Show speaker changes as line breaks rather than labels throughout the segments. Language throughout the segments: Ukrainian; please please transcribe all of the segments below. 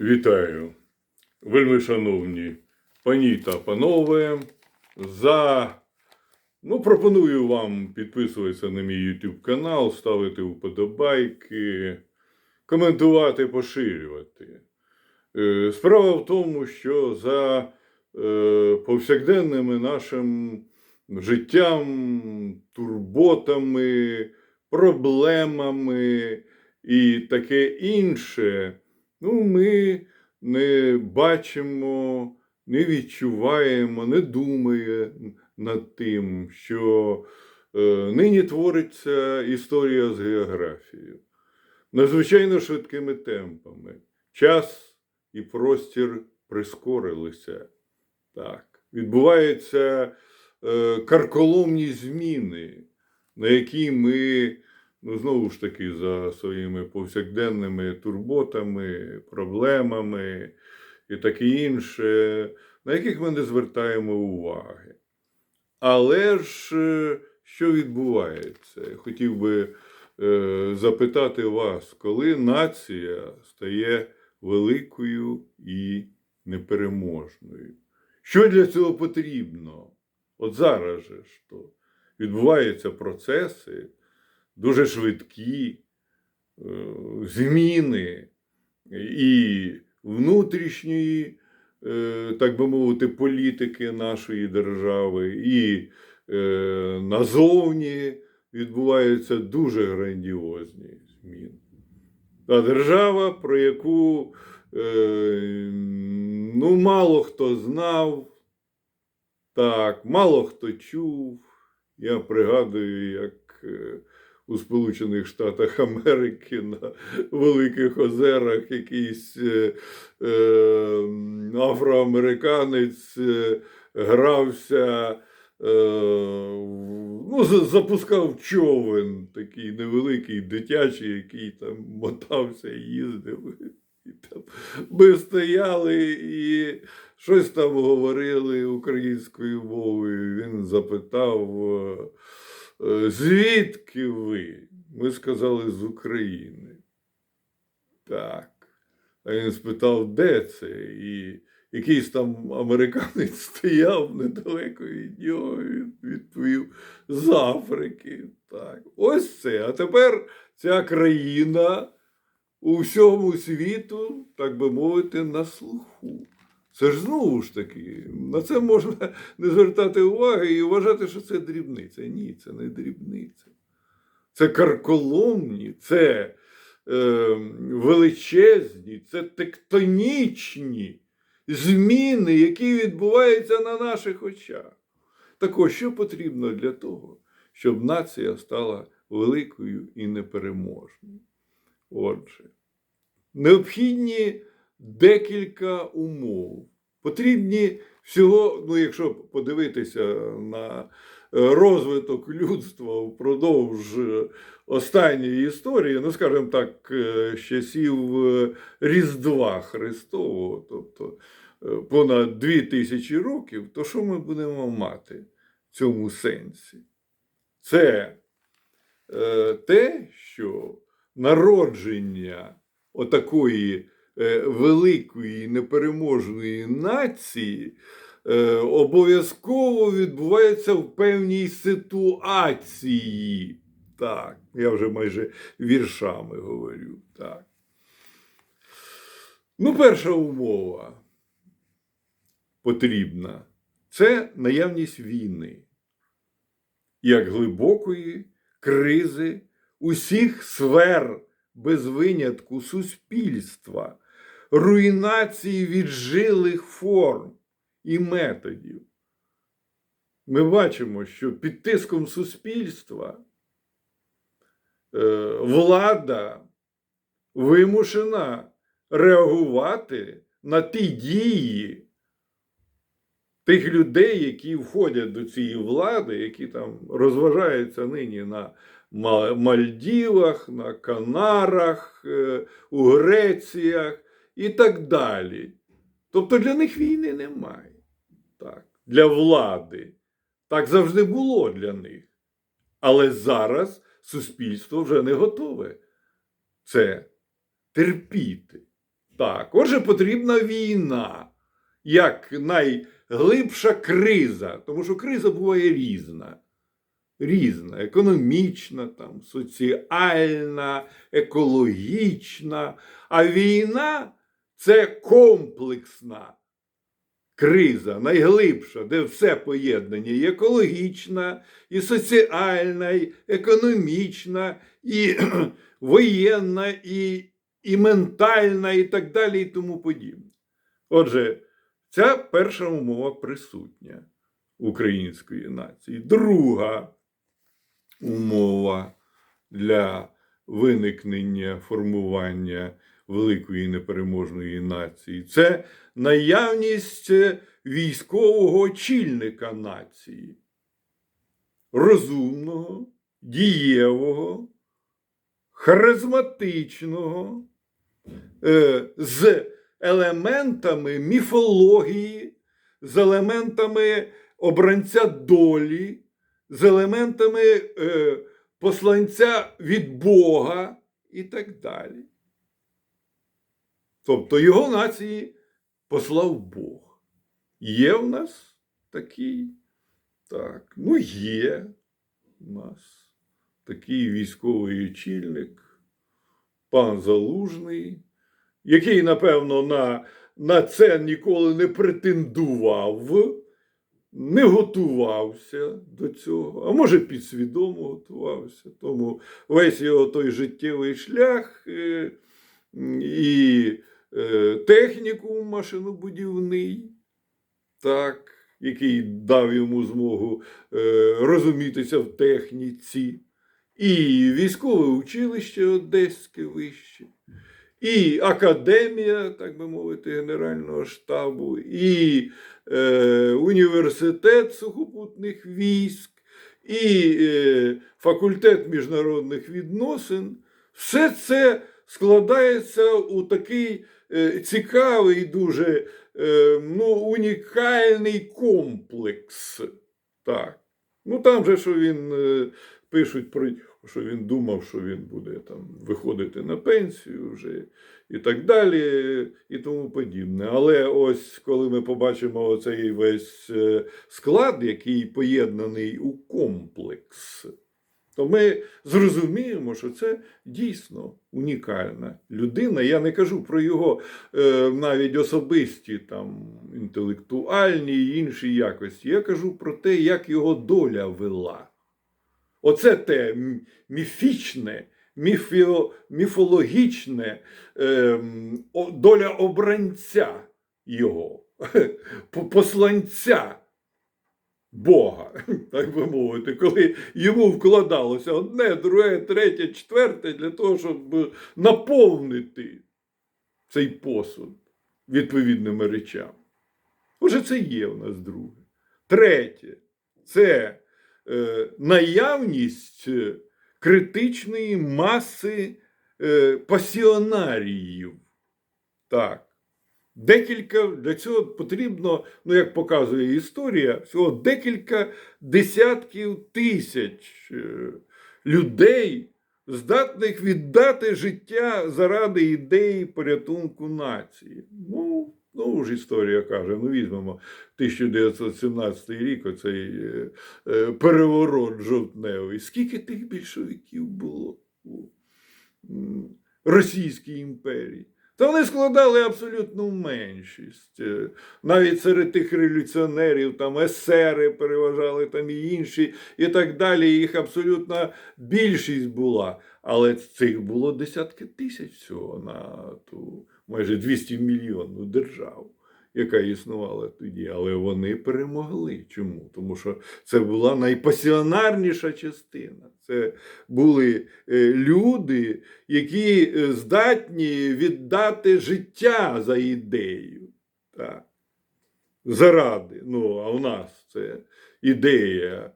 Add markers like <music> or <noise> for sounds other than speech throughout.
Вітаю, вельми шановні пані та панове. За... Ну, пропоную вам підписуватися на мій YouTube канал, ставити вподобайки, коментувати, поширювати. Е, Справа в тому, що за е, повсякденними нашим життям, турботами, проблемами і таке інше, ну, ми не бачимо, не відчуваємо, не думає над тим, що е, нині твориться історія з географією. Надзвичайно швидкими темпами. Час і простір прискорилися. Так. Відбуваються е, карколомні зміни, на які ми, ну, знову ж таки, за своїми повсякденними турботами, проблемами і таке інше, на яких ми не звертаємо уваги. Але ж е, що відбувається? Хотів би е, запитати вас, коли нація стає великою і непереможною? Що для цього потрібно? От зараз же то відбуваються процеси дуже швидкі, е, зміни і внутрішньої, е, так би мовити, політики нашої держави, і е, назовні відбуваються дуже грандіозні зміни. Та держава, про яку ну, мало хто знав, так, мало хто чув. Я пригадую, як у Сполучених Штатах Америки на Великих Озерах якийсь е, е, афроамериканець е, грався, е, ну, запускав човен такий невеликий, дитячий, який там мотався і їздив. І там ми стояли і щось там говорили українською мовою. Він запитав, е, звідки ви? Ми сказали з України. Так. А він спитав, де це? І якийсь там американець стояв недалеко від нього. Він відповів з Африки. Так. Ось це. А тепер ця країна у всьому світу, так би мовити, на слуху. Це ж знову ж таки, на це можна <laughs> не звертати уваги і вважати, що це дрібниця. Ні, це не дрібниця. Це карколомні, це е, величезні, це тектонічні зміни, які відбуваються на наших очах. Так ось, що потрібно для того, щоб нація стала великою і непереможною? Отже, необхідні декілька умов. Потрібні всього, ну, якщо подивитися на е, розвиток людства впродовж е, останньої історії, ну, скажімо так, з часів е, Різдва Христового, тобто понад дві тисячі років, то що ми будемо мати в цьому сенсі? Це те, що народження отакої великої непереможної нації е, обов'язково відбувається в певній ситуації. Так, я вже майже віршами говорю. Так. Ну, перша умова потрібна це наявність війни, як глибокої кризи усіх сфер без винятку суспільства, руйнації віджилих форм і методів. Ми бачимо, що під тиском суспільства е, влада вимушена реагувати на ті дії тих людей, які входять до цієї влади, які там розважаються нині на Мальдівах, на Канарах, е, у Греціях і так далі. Тобто для них війни немає. Так. Для влади. Так завжди було для них. Але зараз суспільство вже не готове це терпіти. Так, отже, потрібна війна як найглибша криза, тому що криза буває різна. Різна, економічна, там, соціальна, екологічна. А війна це комплексна криза, найглибша, де все поєднання і екологічна, і соціальна, і економічна, і <clears throat> воєнна, і, і ментальна, і так далі, і тому подібне. Отже, ця перша умова присутня української нації. Друга умова для виникнення формування великої непереможної нації це наявність військового очільника нації, розумного, дієвого, харизматичного, е, з елементами міфології, з елементами обранця долі, з елементами е, посланця від Бога і так далі. Тобто його нації послав Бог. Є в нас такий? Так, ну є у нас такий військовий очільник, пан Залужний, який, напевно, на, на це ніколи не претендував, не готувався до цього, а може підсвідомо готувався. Тому весь його той життєвий шлях е, і технікум машинобудівний, так, який дав йому змогу е, розумітися в техніці, і військове училище Одеське вище, і академія, так би мовити, Генерального штабу, і е, університет сухопутних військ, і е, факультет міжнародних відносин. Все це складається у такий е, цікавий, дуже е, ну, унікальний комплекс. Так. Ну там же, що він е, пишуть про що він думав, що він буде там виходити на пенсію вже і так далі, і тому подібне. Але ось коли ми побачимо оцей весь е, склад, який поєднаний у комплекс, то ми зрозуміємо, що це дійсно унікальна людина. Я не кажу про його е, навіть особисті там інтелектуальні і інші якості. Я кажу про те, як його доля вела. Оце те міфічне, міфіо, міфологічне е, доля обранця його, <laughs> посланця Бога, <laughs> так би мовити, коли йому вкладалося одне, друге, третє, четверте для того, щоб наповнити цей посуд відповідними речами. Отже, це є в нас друге. Третє це е, наявність е, критичної маси е, пасіонаріїв. Так. Декілька для цього потрібно, ну як показує історія, всього декілька десятків тисяч е, людей, здатних віддати життя заради ідеї порятунку нації. Ну, знову ж історія каже: ну візьмемо 1917 рік, оцей е, е, переворот жовтневий. Скільки тих більшовиків було у Російській імперії? Та вони складали абсолютну меншість. Е, Навіть серед тих революціонерів, там есери переважали там і інші, і так далі. Їх абсолютна більшість була. Але цих було десятки тисяч всього на ту майже 200 мільйонну державу, яка існувала тоді. Але вони перемогли. Чому? Тому що це була найпасіонарніша частина. Це були е, люди, які е, здатні віддати життя за ідею. Так. Заради. Ну, а у нас це ідея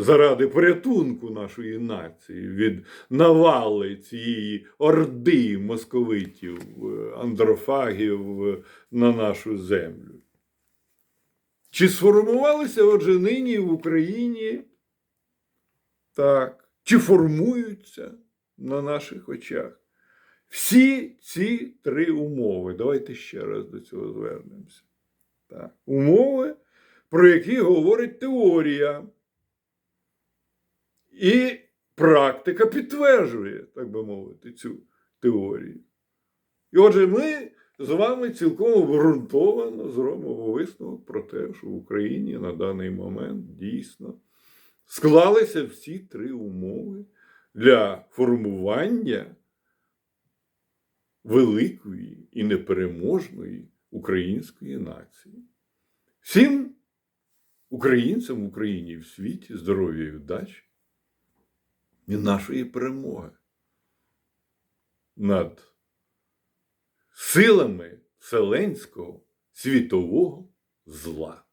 заради порятунку нашої нації від навали цієї орди московитів, е, андрофагів е, на нашу землю. Чи сформувалися отже нині в Україні? Так. Чи формуються на наших очах Всі ці три умови, давайте ще раз до цього звернемося. Так. Умови, про які говорить теорія. І практика підтверджує, так би мовити, цю теорію. І отже, ми з вами цілком обґрунтовано зробимо висновок про те, що в Україні на даний момент дійсно склалися всі три умови для формування великої і непереможної української нації. Всім українцям в Україні і в світі здоров'я і вдачі і нашої перемоги над силами вселенського світового зла.